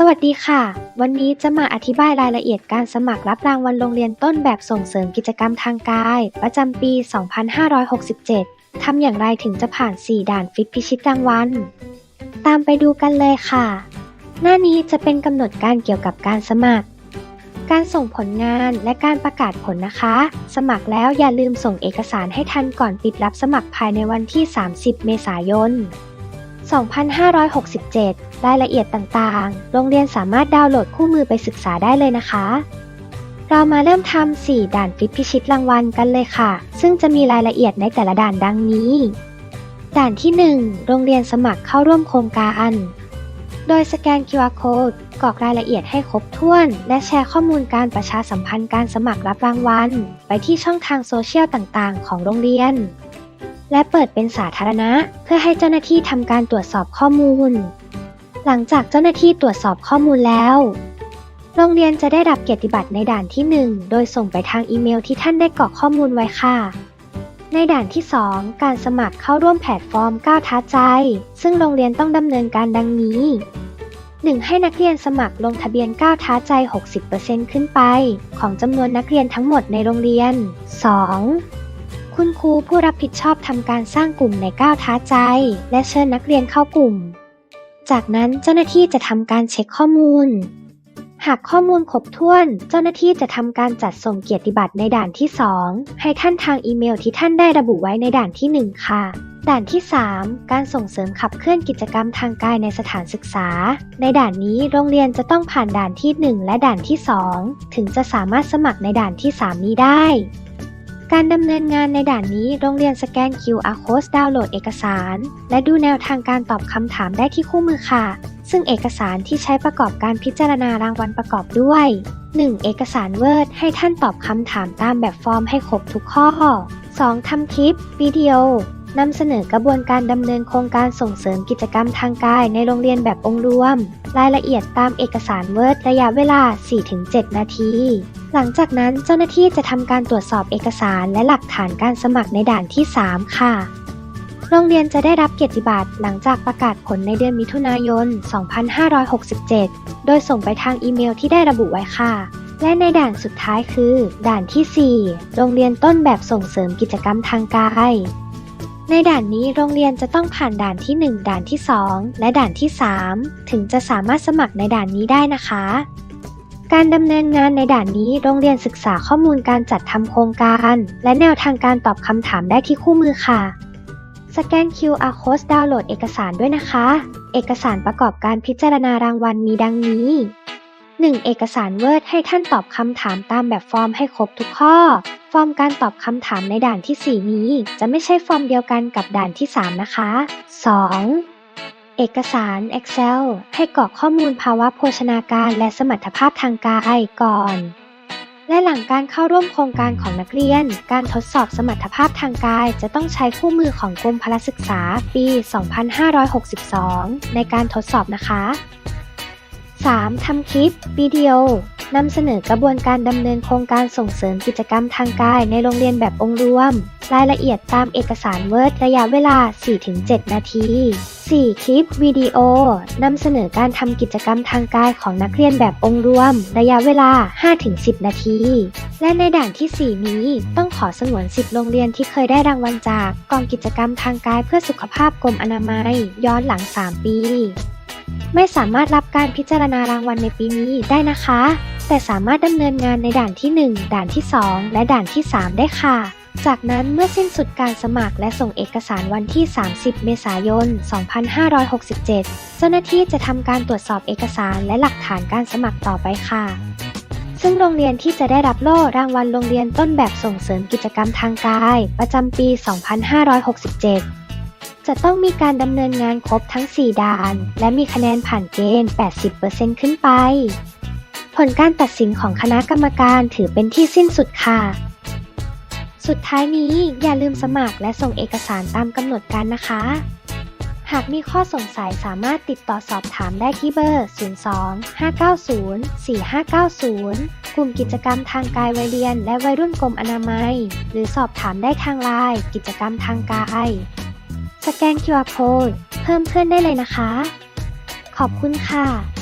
สวัสดีค่ะ วันนี้จะมาอธิบายรายละเอียดการสมัครรับรางวัลโรงเรียนต้นแบบส่งเสริมกิจกรรมทางกาย ประจำปี 2567 ทำอย่างไรถึงจะผ่าน 4 ด่านฟิตพิชิตรางวัล ตามไปดูกันเลยค่ะ หน้านี้จะเป็นกำหนดการเกี่ยวกับการสมัคร การส่งผลงานและการประกาศผลนะคะ สมัครแล้วอย่าลืมส่งเอกสารให้ทันก่อนปิดรับสมัครภายในวันที่ 30 เมษายน 2567 รายละเอียดต่างๆ โรงเรียนสามารถดาวน์โหลดคู่มือไปศึกษาได้เลยนะคะ เรามาเริ่มทำ 4 ด่านฟิตพิชิตรางวัลกันเลยค่ะ ซึ่งจะมีรายละเอียดในแต่ละด่านดังนี้ ด่านที่ 1 โรงเรียนสมัครเข้าร่วมโครงการโดยสแกน QR Code กรอกรายละเอียดให้ครบถ้วน และแชร์ข้อมูลการประชาสัมพันธ์การสมัครรับรางวัล ไปที่ช่องทางโซเชียลต่างๆ ของโรงเรียน และเปิดเป็นสาธารณะ เพื่อให้เจ้าหน้าที่ทำการตรวจสอบข้อมูล หลังจากเจ้าหน้าที่ตรวจสอบข้อมูลแล้ว โรงเรียนจะได้รับเกียรติบัตรในด่านที่ 1 โดยส่งไปทางอีเมลที่ท่านได้กรอกข้อมูลไว้ค่ะ ในด่านที่ 2 การสมัครเข้าร่วมแพลตฟอร์มก้าวท้าใจ ซึ่งโรงเรียนต้องดำเนินการดังนี้ 1. ให้นักเรียนสมัครลงทะเบียนก้าวท้าใจ 60%ขึ้นไป ของจำนวนนักเรียนทั้งหมดในโรงเรียน 2. คุณครูผู้รับผิดชอบทำการสร้างกลุ่มในก้าวท้าใจ และเชิญนักเรียนเข้ากลุ่ม จากนั้นเจ้าหน้าที่จะทำการเช็คข้อมูล หากข้อมูลครบถ้วน เจ้าหน้าที่จะทำการจัดส่งเกียรติบัตรในด่านที่ 2 ให้ท่านทางอีเมลที่ท่านได้ระบุไว้ในด่านที่ 1 ค่ะ ด่านที่ 3 การส่งเสริมขับเคลื่อนกิจกรรมทางกายในสถานศึกษา ในด่านนี้โรงเรียนจะต้องผ่านด่านที่ 1 และด่านที่ 2 ถึงจะสามารถสมัครในด่านที่ 3 นี้ได้ การดำเนินงานในด่านนี้โรงเรียนสแกน QR code ดาวน์โหลดเอกสาร และดูแนวทางการตอบคำถามได้ที่คู่มือค่ะ ซึ่งเอกสารที่ใช้ประกอบการพิจารณารางวัลประกอบด้วย 1. เอกสารเวิร์ดให้ท่านตอบคำถามตามแบบฟอร์มให้ครบทุกข้อ 2. ทำคลิป วิดีโอ นำเสนอกระบวนการดำเนินโครงการส่งเสริมกิจกรรมทางกายในโรงเรียนแบบองค์รวม รายละเอียดตามเอกสาร Word ระยะเวลา 4-7 นาที หลังจากนั้นเจ้าหน้าที่จะทำการตรวจสอบเอกสารและหลักฐานการสมัครในด่านที่ 3 ค่ะ โรงเรียนจะได้รับเกียรติบัตรหลังจากประกาศผลในเดือนมิถุนายน 2567 โดยส่งไปทางอีเมลที่ได้ระบุไว้ค่ะและในด่านสุดท้ายคือ ด่านที่ 4 โรงเรียนต้นแบบส่งเสริมกิจกรรมทางกาย ในด่านนี้โรงเรียนจะต้องผ่านด่านที่ 1 ด่านที่ 2 และด่านที่ 3 ถึงจะสามารถสมัครในด่านนี้ได้นะคะ การดำเนินงานในด่านนี้โรงเรียนศึกษาข้อมูลการจัดทำโครงการ และแนวทางการตอบคำถามได้ที่คู่มือค่ะ สแกน QR code ดาวน์โหลดเอกสารด้วยนะคะ เอกสารประกอบการพิจารณารางวัลมีดังนี้ 1. เอกสาร Word ให้ท่านตอบคำถามตามแบบฟอร์มให้ครบทุกข้อ อร์มการตอบคำถามในด่านที่ 4 นี้ จะไม่ใช่ฟอร์มเดียวกันกับด่านที่ 3 นะคะ 2. เอกสาร Excel ให้กรอกข้อมูลภาวะโภชนาการและสมรรถภาพทางกายก่อน และหลังการเข้าร่วมโครงการของนักเรียน การทดสอบสมรรถภาพทางกาย จะต้องใช้คู่มือของกรมพละศึกษาปี 2562 ในการทดสอบนะคะ 3. ทำคลิปวิดีโอ นำเสนอกระบวนการดำเนินโครงการส่งเสริมกิจกรรมทางกายในโรงเรียนแบบองค์รวม รายละเอียดตามเอกสาร Word ระยะเวลา 4-7 นาที 4. คลิปวิดีโอนำเสนอการทำกิจกรรมทางกายของนักเรียนแบบองค์รวม ระยะเวลา 5-10 นาที และในด่านที่ 4 นี้ต้องขอสงวนสิทธิ์โรงเรียนที่เคยได้รางวัลจากกองกิจกรรมทางกายเพื่อสุขภาพกรมอนามัย ย้อนหลัง 3 ปี ไม่สามารถรับการพิจารณารางวัลในปีนี้ได้นะคะ แต่สามารถดำเนินงานในด่านที่ 1 ด่านที่ 2 และด่านที่ 3 ได้ค่ะ จากนั้นเมื่อสิ้นสุดการสมัครและส่งเอกสารวันที่ 30 เมษายน 2567 เจ้าหน้าที่จะทำการตรวจสอบเอกสารและหลักฐานการสมัครต่อไปค่ะซึ่งโรงเรียนที่จะได้รับโล่รางวัลโรงเรียนต้นแบบส่งเสริมกิจกรรมทางกาย ประจำปี 2567 จะต้องมีการดำเนินงานครบทั้ง 4 ด่าน และมีคะแนนผ่านเกณฑ์ 80%ขึ้นไป ผลการตัดสินของคณะกรรมการถือเป็นที่สิ้นสุดค่ะ สุดท้ายนี้อย่าลืมสมัครและส่งเอกสารตามกำหนดการนะคะ หากมีข้อสงสัยสามารถติดต่อสอบถามได้ที่เบอร์ 02 590 4590 กลุ่มกิจกรรมทางกายวัยเรียน และวัยรุ่นกรมอนามัย หรือสอบถามได้ทางไลน์กิจกรรมทางกาย สแกน QR Code เพิ่มเพื่อนได้เลยนะคะ ขอบคุณค่ะ